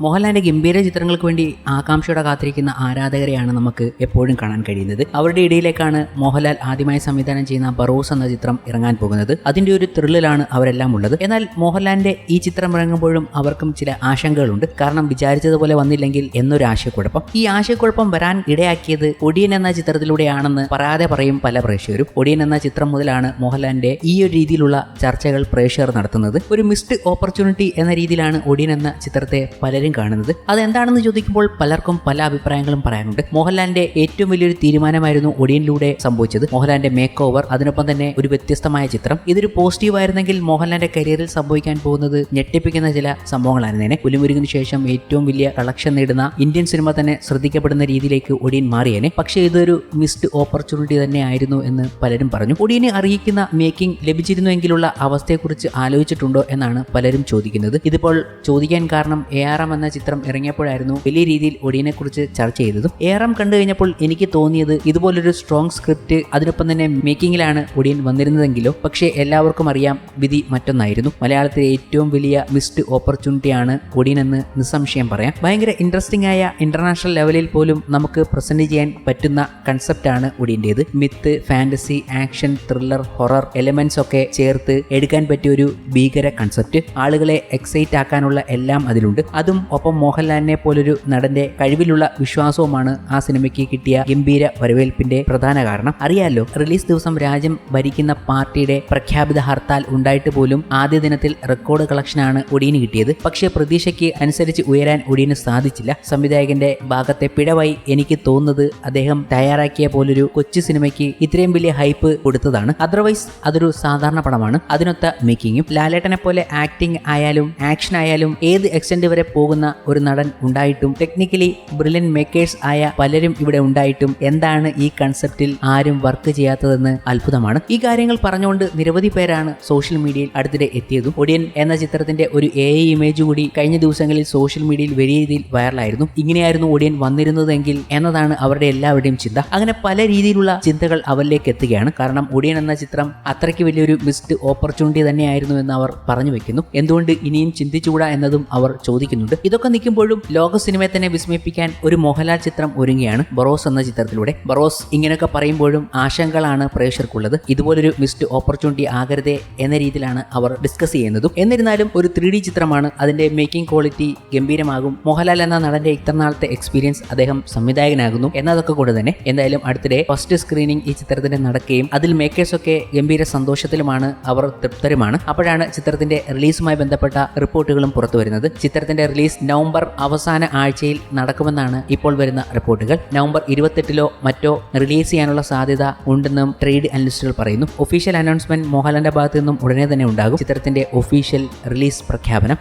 മോഹൻലാലിന്റെ ഗംഭീര ചിത്രങ്ങൾക്ക് വേണ്ടി ആകാംക്ഷയോടെ കാത്തിരിക്കുന്ന ആരാധകരെയാണ് നമുക്ക് എപ്പോഴും കാണാൻ കഴിയുന്നത്. അവരുടെ ഇടയിലേക്കാണ് മോഹൻലാൽ ആദ്യമായി സംവിധാനം ചെയ്യുന്ന ബറോസ് എന്ന ചിത്രം ഇറങ്ങാൻ പോകുന്നത്. അതിന്റെ ഒരു ത്രില്ലിലാണ് അവരെല്ലാം ഉള്ളത്. എന്നാൽ മോഹൻലാലിന്റെ ഈ ചിത്രം ഇറങ്ങുമ്പോഴും അവർക്കും ചില ആശങ്കകളുണ്ട്. കാരണം വിചാരിച്ചതുപോലെ വന്നില്ലെങ്കിൽ എന്നൊരു ആശയക്കുഴപ്പം. ഈ ആശയക്കുഴപ്പം വരാൻ ഇടയാക്കിയത് ഒടിയൻ എന്ന ചിത്രത്തിലൂടെയാണെന്ന് പറയാതെ പറയും പല പ്രേക്ഷകരും. ഒടിയൻ എന്ന ചിത്രം മുതലാണ് മോഹൻലാലിന്റെ ഈ ഒരു രീതിയിലുള്ള ചർച്ചകൾ പ്രേക്ഷകർ നടത്തുന്നത്. ഒരു മിസ്ഡ് ഓപ്പർച്യൂണിറ്റി എന്ന രീതിയിലാണ് ഒടിയൻ എന്ന ചിത്രത്തെ പലരും കാണുന്നത്. അതെന്താണെന്ന് ചോദിക്കുമ്പോൾ പലർക്കും പല അഭിപ്രായങ്ങളും പറയാനുണ്ട്. മോഹൻലാലിന്റെ ഏറ്റവും വലിയൊരു തീരുമാനമായിരുന്നു ഒടിയനിലൂടെ സംഭവിച്ചത്. മോഹൻലാലിന്റെ മേക്ക് ഓവർ അതിനൊപ്പം തന്നെ ഒരു വ്യത്യസ്തമായ ചിത്രം. ഇതൊരു പോസിറ്റീവ് ആയിരുന്നെങ്കിൽ മോഹൻലാലിന്റെ കരിയറിൽ സംഭവിക്കാൻ പോകുന്നത് ഞെട്ടിപ്പിക്കുന്ന ചില സംഭവങ്ങളായിരുന്നേനെ. പുലിമുരുകിന് ശേഷം ഏറ്റവും വലിയ കളക്ഷൻ നേടുന്ന ഇന്ത്യൻ സിനിമ തന്നെ ശ്രദ്ധിക്കപ്പെടുന്ന രീതിയിലേക്ക് ഒടിയൻ മാറിയേനെ. പക്ഷേ ഇതൊരു മിസ്ഡ് ഓപ്പർച്യൂണിറ്റി തന്നെ ആയിരുന്നു എന്ന് പലരും പറഞ്ഞു. ഒടിയനെ അറിയിക്കുന്ന മേക്കിംഗ് ലഭിച്ചിരുന്നുവെങ്കിലുള്ള അവസ്ഥയെക്കുറിച്ച് ആലോചിച്ചിട്ടുണ്ടോ എന്നാണ് പലരും ചോദിക്കുന്നത്. ഇതിപ്പോൾ ചോദിക്കാൻ കാരണം എ ആർ എം എന്ന ചിത്രം ഇറങ്ങിയപ്പോഴായിരുന്നു വലിയ രീതിയിൽ ഒടിയനെ കുറിച്ച് ചർച്ച ചെയ്തതും. എം കണ്ടു കഴിഞ്ഞപ്പോൾ എനിക്ക് തോന്നിയത് ഇതുപോലൊരു സ്ട്രോങ് സ്ക്രിപ്റ്റ് അതിനൊപ്പം തന്നെ മേക്കിങ്ങിലാണ് ഒടിയൻ വന്നിരുന്നതെങ്കിലോ. പക്ഷേ എല്ലാവർക്കും അറിയാം വിധി മറ്റൊന്നായിരുന്നു. മലയാളത്തിലെ ഏറ്റവും വലിയ മിസ്ഡ് ഓപ്പർച്യൂണിറ്റിയാണ് ഒടിയൻ എന്ന് നിസ്സംശയം പറയാം. ഭയങ്കര ഇൻട്രസ്റ്റിംഗ് ആയ ഇന്റർനാഷണൽ ലെവലിൽ പോലും നമുക്ക് പ്രസന്റ് ചെയ്യാൻ പറ്റുന്ന കൺസെപ്റ്റാണ് ഒടിയന്റേത്. Myth fantasy action thriller horror elements ഒക്കെ ചേർത്ത് എടുക്കാൻ പറ്റിയ ഒരു ഭീകര കൺസെപ്റ്റ് ആളുകളെ എക്സൈറ്റ് ആക്കാനുള്ള എല്ലാം അതിലുണ്ട്. അതും ഒപ്പം മോഹൻലാലിനെ പോലൊരു നടന്റെ കഴിവിലുള്ള വിശ്വാസവുമാണ് ആ സിനിമയ്ക്ക് കിട്ടിയ ഗംഭീര വരവേൽപ്പിന്റെ പ്രധാന കാരണം. അറിയാലോ റിലീസ് ദിവസം രാജ്യം ഭരിക്കുന്ന പാർട്ടിയുടെ പ്രഖ്യാപിത ഹർത്താൽ ഉണ്ടായിട്ട് പോലും ആദ്യ ദിനത്തിൽ റെക്കോർഡ് കളക്ഷനാണ് ഒടിയന് കിട്ടിയത്. പക്ഷേ പ്രതീക്ഷയ്ക്ക് അനുസരിച്ച് ഉയരാൻ ഒടിയന് സാധിച്ചില്ല. സംവിധായകന്റെ ഭാഗത്തെ പിഴവായി എനിക്ക് തോന്നുന്നത് അദ്ദേഹം തയ്യാറാക്കിയ പോലൊരു കൊച്ചു സിനിമയ്ക്ക് ഇത്രയും വലിയ ഹൈപ്പ് കൊടുത്തതാണ്. അതർവൈസ് അതൊരു സാധാരണ പടമാണ്. അതിനൊത്ത മേക്കിങ്ങും. ലാലേട്ടനെ പോലെ ആക്ടിംഗ് ആയാലും ആക്ഷൻ ആയാലും ഏത് എക്സ്റ്റെന്റ് വരെ പോകുന്ന ഒരു നടൻ ഉണ്ടായിട്ടും ടെക്നിക്കലി ബ്രില്യൻ മേക്കേഴ്സ് ആയ പലരും ഇവിടെ ഉണ്ടായിട്ടും എന്താണ് ഈ കൺസെപ്റ്റിൽ ആരും വർക്ക് ചെയ്യാത്തതെന്ന് അത്ഭുതമാണ്. ഈ കാര്യങ്ങൾ പറഞ്ഞുകൊണ്ട് നിരവധി പേരാണ് സോഷ്യൽ മീഡിയയിൽ അടുത്തിടെ എത്തിയതും. ഒടിയൻ എന്ന ചിത്രത്തിന്റെ ഒരു എ ഇമേജ് കൂടി കഴിഞ്ഞ ദിവസങ്ങളിൽ സോഷ്യൽ മീഡിയയിൽ വലിയ രീതിയിൽ വൈറലായിരുന്നു ഇങ്ങനെയായിരുന്നു ഒടിയൻ വന്നിരുന്നതെങ്കിൽ എന്നതാണ് അവരുടെ എല്ലാവരുടെയും ചിന്ത. അങ്ങനെ പല രീതിയിലുള്ള ചിന്തകൾ അവരിലേക്ക് എത്തുകയാണ്. കാരണം ഒടിയൻ എന്ന ചിത്രം അത്രയ്ക്ക് വലിയൊരു മിസ്ഡ് ഓപ്പർച്യൂണിറ്റി തന്നെയായിരുന്നു എന്ന് അവർ പറഞ്ഞു വെക്കുന്നു. എന്തുകൊണ്ട് ഇനിയും ചിന്തിച്ചുകൂടാ എന്നതും അവർ ചോദിക്കുന്നുണ്ട്. ഇതൊക്കെ നിൽക്കുമ്പോഴും ലോക സിനിമയെ തന്നെ വിസ്മയിപ്പിക്കാൻ ഒരു മോഹൻലാൽ ചിത്രം ഒരുങ്ങിയാണ് ബറോസ് എന്ന ചിത്രത്തിലൂടെ. ബറോസ് ഇങ്ങനെയൊക്കെ പറയുമ്പോഴും ആശങ്കകളാണ് പ്രേക്ഷകർക്കുള്ളത്. ഇതുപോലൊരു മിസ്ഡ് ഓപ്പർച്യൂണിറ്റി ആകരുതേ എന്ന രീതിയിലാണ് അവർ ഡിസ്കസ് ചെയ്യുന്നതും. എന്നിരുന്നാലും ഒരു ത്രീ ഡി ചിത്രമാണ്. അതിന്റെ മേക്കിംഗ് ക്വാളിറ്റി ഗംഭീരമാകും. മോഹൻലാൽ എന്ന നടന്റെ ഇത്ര നാളത്തെ എക്സ്പീരിയൻസ് അദ്ദേഹം സംവിധായകനാകുന്നു എന്നതൊക്കെ കൊണ്ട് തന്നെ. എന്തായാലും അടുത്തിടെ ഫസ്റ്റ് സ്ക്രീനിംഗ് ഈ ചിത്രത്തിന്റെ നടക്കുകയും അതിൽ മേക്കേഴ്സ് ഒക്കെ ഗംഭീര സന്തോഷത്തിലുമാണ്. അവർ തൃപ്തരുമാണ്. അപ്പോഴാണ് ചിത്രത്തിന്റെ റിലീസുമായി ബന്ധപ്പെട്ട റിപ്പോർട്ടുകളും പുറത്തു വരുന്നത് ചിത്രത്തിന്റെ റിലീസ് റിലീസ് നവംബർ അവസാന ആഴ്ചയിൽ നടക്കുമെന്നാണ് ഇപ്പോൾ വരുന്ന റിപ്പോർട്ടുകൾ. നവംബർ ഇരുപത്തെട്ടിലോ മറ്റോ റിലീസ് ചെയ്യാനുള്ള സാധ്യത ഉണ്ടെന്നും ട്രേഡ് അനലിസ്റ്റുകൾ പറയുന്നു. ഒഫീഷ്യൽ അനൗൺസ്മെന്റ് മോഹൻലാലിന്റെ ഭാഗത്തു നിന്നും ഉടനെ തന്നെ ഉണ്ടാകും. ചിത്രത്തിന്റെ ഒഫീഷ്യൽ റിലീസ് പ്രഖ്യാപനം.